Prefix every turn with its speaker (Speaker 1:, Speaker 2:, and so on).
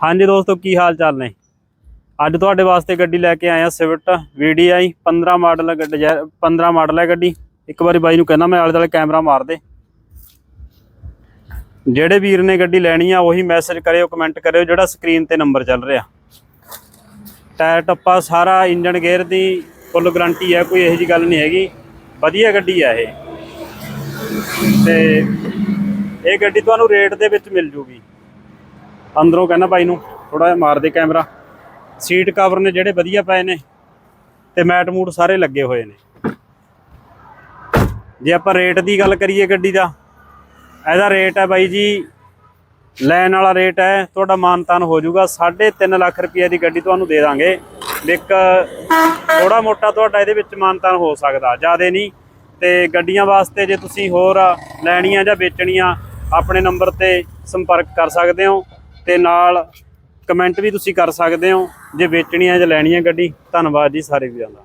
Speaker 1: ਹਾਂਜੀ ਦੋਸਤੋ, ਕੀ ਹਾਲ ਚਾਲ ਨੇ? ਅੱਜ ਤੁਹਾਡੇ ਵਾਸਤੇ ਗੱਡੀ ਲੈ ਕੇ ਆਇਆ ਸਿਵਟ VDI 15 ਮਾਡਲ ਗੱਡੀ 15 ਮਾਡਲ ਹੈ ਗੱਡੀ। ਇੱਕ ਵਾਰੀ ਬਾਈ ਨੂੰ ਕਹਿੰਦਾ ਮੈਂ ਆਲੇ ਦੁਆਲੇ ਕੈਮਰਾ ਮਾਰ ਦੇ। ਜਿਹੜੇ ਵੀਰ ਨੇ ਗੱਡੀ ਲੈਣੀ ਆ, ਉਹੀ ਮੈਸੇਜ ਕਰਿਓ ਕਮੈਂਟ ਕਰਿਓ, ਜਿਹੜਾ ਸਕਰੀਨ ਤੇ ਨੰਬਰ ਚੱਲ ਰਿਹਾ। ਟਾਇਰ ਟੱਪਾ ਸਾਰਾ ਇੰਜਨ ਗੇਅਰ ਦੀ ਫੁੱਲ ਗਾਰੰਟੀ ਹੈ, ਕੋਈ ਇਹੋ ਜੀ ਗੱਲ ਨਹੀਂ ਹੈਗੀ। ਵਧੀਆ ਗੱਡੀ ਆ ਇਹ। ਤੇ ਇਹ ਗੱਡੀ ਤੁਹਾਨੂੰ ਰੇਟ ਦੇ ਵਿੱਚ ਮਿਲ ਜੂਗੀ। ਅੰਦਰੋਂ ਕਹਿੰਦਾ ਬਾਈ ਨੂੰ ਥੋੜਾ ਜਿਹਾ ਮਾਰ ਦੇ ਕੈਮਰਾ। ਸੀਟ ਕਵਰ ਨੇ ਜਿਹੜੇ ਵਧੀਆ ਪਏ ਨੇ ਤੇ ਮੈਟ ਮੂਟ ਸਾਰੇ ਲੱਗੇ ਹੋਏ ਨੇ। ਜੇ ਆਪਾਂ ਰੇਟ ਦੀ ਗੱਲ ਕਰੀਏ ਗੱਡੀ ਦਾ, ਇਹਦਾ ਰੇਟ ਹੈ ਬਾਈ ਜੀ, ਲੈਣ ਵਾਲਾ ਰੇਟ ਹੈ, ਤੁਹਾਡਾ ਮਾਨਤਾਨ ਹੋ ਜਾਊਗਾ 3.5 ਲੱਖ ਰੁਪਏ ਦੀ ਗੱਡੀ ਤੁਹਾਨੂੰ ਦੇ ਦਾਂਗੇ। ਇੱਕ ਥੋੜਾ ਮੋਟਾ ਤੁਹਾਡਾ ਇਹਦੇ ਵਿੱਚ ਮਾਨਤਾਨ ਹੋ ਸਕਦਾ, ਜ਼ਿਆਦਾ ਨਹੀਂ। ਤੇ ਗੱਡੀਆਂ ਵਾਸਤੇ ਜੇ ਤੁਸੀਂ ਹੋਰ ਲੈਣੀਆਂ ਜਾਂ ਵੇਚਣੀਆਂ, ਆਪਣੇ ਨੰਬਰ ਤੇ ਸੰਪਰਕ ਕਰ ਸਕਦੇ ਹੋ। ਤੇ ਨਾਲ ਕਮੈਂਟ ਵੀ ਤੁਸੀਂ ਕਰ ਸਕਦੇ ਹੋ। ਜੇ ਵੇਚਣੀ ਹੈ ਜਾਂ ਲੈਣੀ ਹੈ ਗੱਡੀ, ਧੰਨਵਾਦ ਜੀ ਸਾਰੇ ਵੀਰਾਂ ਦਾ।